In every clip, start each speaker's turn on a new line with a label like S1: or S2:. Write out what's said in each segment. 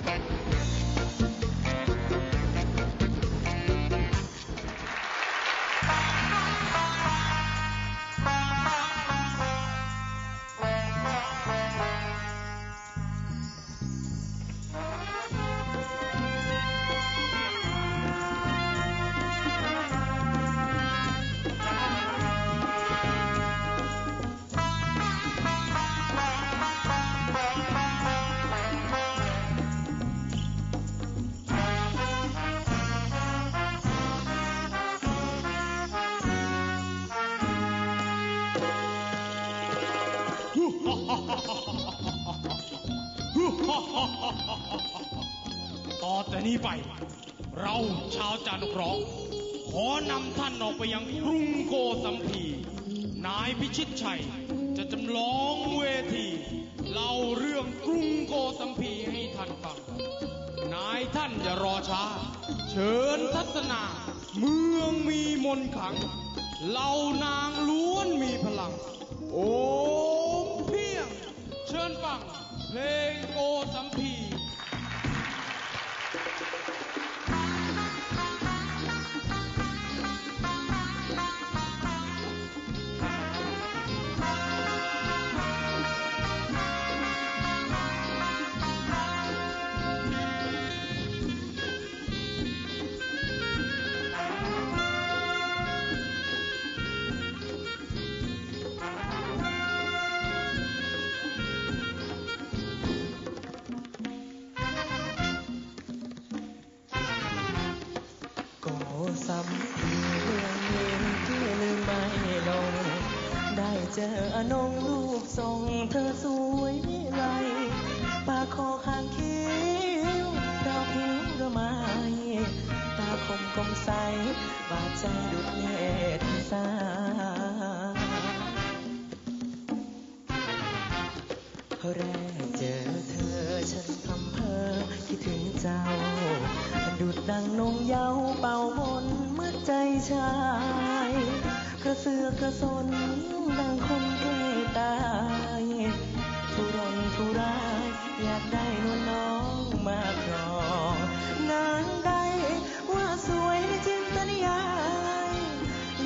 S1: Back. ต่อแต่นี้ไป เราชาวจานุกร้อง ขอนำท่านออกไปยังกรุงโกสัมพี นายพิชิตชัย จะจำลองเวทีเล่าเรื่องกรุงโกสัมพีให้ท่านฟัง นายท่านอย่ารอช้า เชิญทัศนา เมืองมีมนขังเหล่านางล้วนมีพลัง โอมเพียง เชิญฟังเพลง สัมพี
S2: เมืองเย็นที่ลืมไม่ลง ได้เจออนงรูปทรงเธอสวยวิไลปากคอคางคิ้วเราผิวระไมตาคมกลมใสบาดใจดุดเนตรสาแรกเจอเธอฉันทำเพอคิดถึงเจ้า ดุดดังนงเยาวเป่ามนเมื่อใจชาย กระเสือกกระสนดังคนใกล้ตายทุรนทุรายอยากได้นวลน้องมาครองนางใดว่าสวยในจินตนิยาย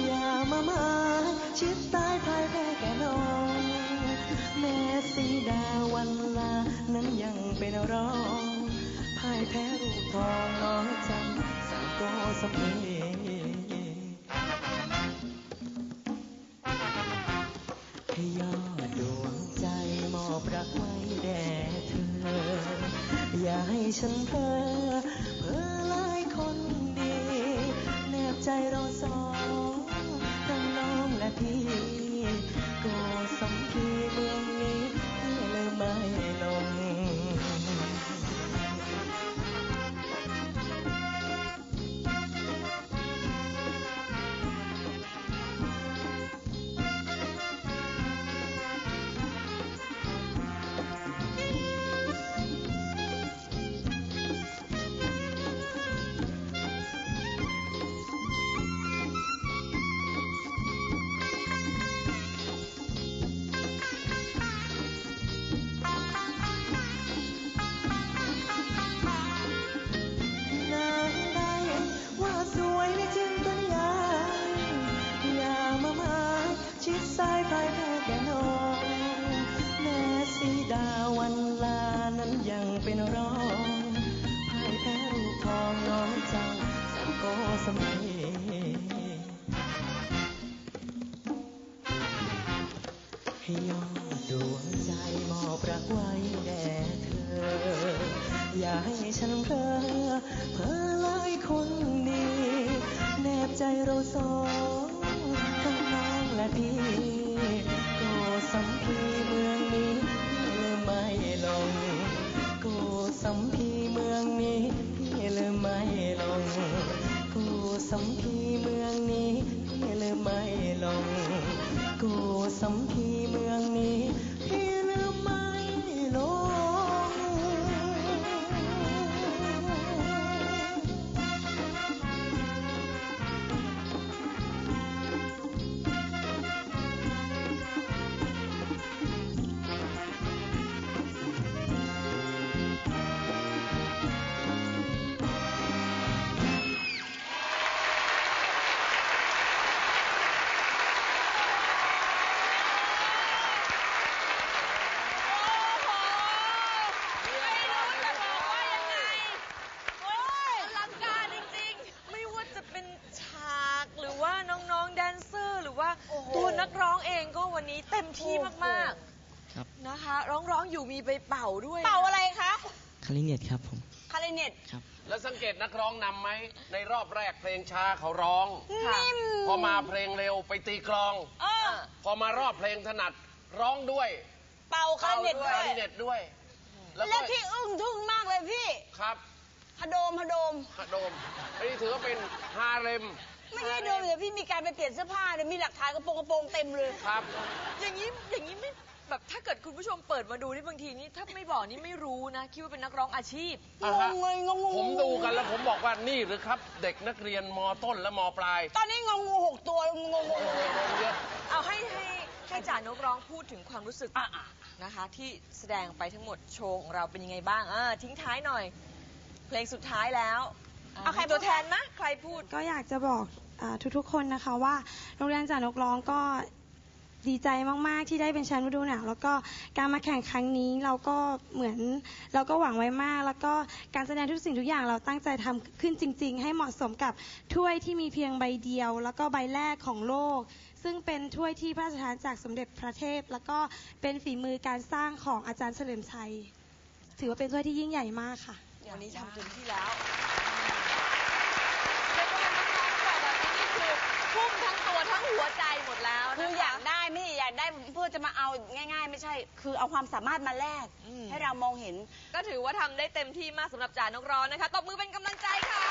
S2: อย่ามามายชิดซ้ายพายแพ้แก่น้องแม่สีดาวันลานั้นยังเป็นรอง พ่ายแพ้รูปทองน้องจำสาวโกสมพีให้ยอดดวงใจมอบรักไว้แด่เธอ อย่าให้ฉันเพ้อเพ้อหลายคนดี แนบใจเราสองทั้งน้องและพี่ สมัยให้ยอดดวงใจมอบรักไว้แด่เธอ อย่าให้ฉันเพ้อเพ้อหลายคนดีแนบใจเราสองทั้งน้องและพี่ก็สัมพีเมืองนี้ไม่ลง
S3: เองก็วันนี้เต็มที่มาก
S2: ครับ
S3: ๆนะคะ ร้องๆอยู่มีไปเป่าด้วย
S4: เป่าอะไรคะ
S2: คาริเนตครับผม
S4: คาริเนต
S2: ครับ
S5: แล้วสังเกตนักร้องนำไหม ในรอบแรกเพลงช้าเขาร้อง
S3: ค่ะ
S5: พอมาเพลงเร็วไปตีกลอง
S4: เออ
S5: พอมารอบเพลงถนัดร้องด้วย
S4: เป่าคาริเนตด้ว
S5: คายริเนตด้วย แล้ว
S4: แล้
S5: ก็
S4: วที่อึ้งทึ่งมากเลยพี่
S5: ครับ
S4: ฮะโดมฮะโดม
S5: ฮะโดมอันนี้ถือว่าเป็นฮาเร็ม
S4: ไม่ใช่โดมเดี๋ยวพี่มีการไปเปลี่ยนเสื้อผ้าเดี๋ยวมีหลักฐานกระโปรงกระโปรงเต็มเลย
S5: ครับ
S3: อย่างนี้อย่างนี้ไม่แบบถ้าเกิดคุณผู้ชมเปิดมาดูนี่บางทีนี่ถ้าไม่บอกนี่ไม่รู้นะ คิดว่าเป็นนักร้องอาชีพ
S5: อ่างฮะ
S4: งเลยงงง
S5: ผมดูกันแล้วผมบอกว่านี่หรือครับ เด็กนักเรียนมต้นและมปลาย
S4: ตอนนี้งงงูหกตัวงงงง
S5: เยอะ
S3: เอาให้ให้ให้จ่านกร้องพูดถึงความรู้สึกนะคะ ที่แสดงไปทั้งหมดโชว์ของเราเป็นยังไงบ้างอ่าทิ้งท้ายหน่อย เพลงสุดท้ายแล้ว เอาใครตัวแทนมะใครพูด
S6: ก็อยากจะบอกอาทุกๆคนนะคะว่าโรงเรียนจ่านกร้องก็ดีใจมากๆที่ได้เป็นแชมป์ฤดูหนาวแล้วก็การมาแข่งครั้งนี้เราก็เหมือนเราก็หวังไว้มาก แล้วก็การแสดงทุกสิ่งทุกอย่างเราตั้งใจทำขึ้นจริง ๆ ให้เหมาะสมกับถ้วยที่มีเพียงใบเดียว แล้วก็ใบแรกของโลก ซึ่งเป็นถ้วยที่พระราชทานจากสมเด็จพระเทพ แล้วก็เป็นฝีมือการสร้างของอาจารย์เฉลิมชัย ถือว่าเป็นถ้วยที่ยิ่งใหญ่มากค่ะ
S3: วันนี้ทำเต็มที่แล้วเรียกว่าเป็นนักร้องแบบนี้นี่ คือทุ่มทั้งตัวทั้งหัวใจหมดแล้ว
S4: คือ
S3: นะคะ
S4: อยากได้ไม่ได้อยากได้เพื่อจะมาเอาง่าย ๆ ไม่ใช่ คือเอาความสามารถมาแลก
S3: อืม
S4: ให้เรามองเห็น
S3: ก็ถือว่าทำได้เต็มที่มากสำหรับจ่านกร้องนะคะ ตบมือเป็นกำลังใจค่ะ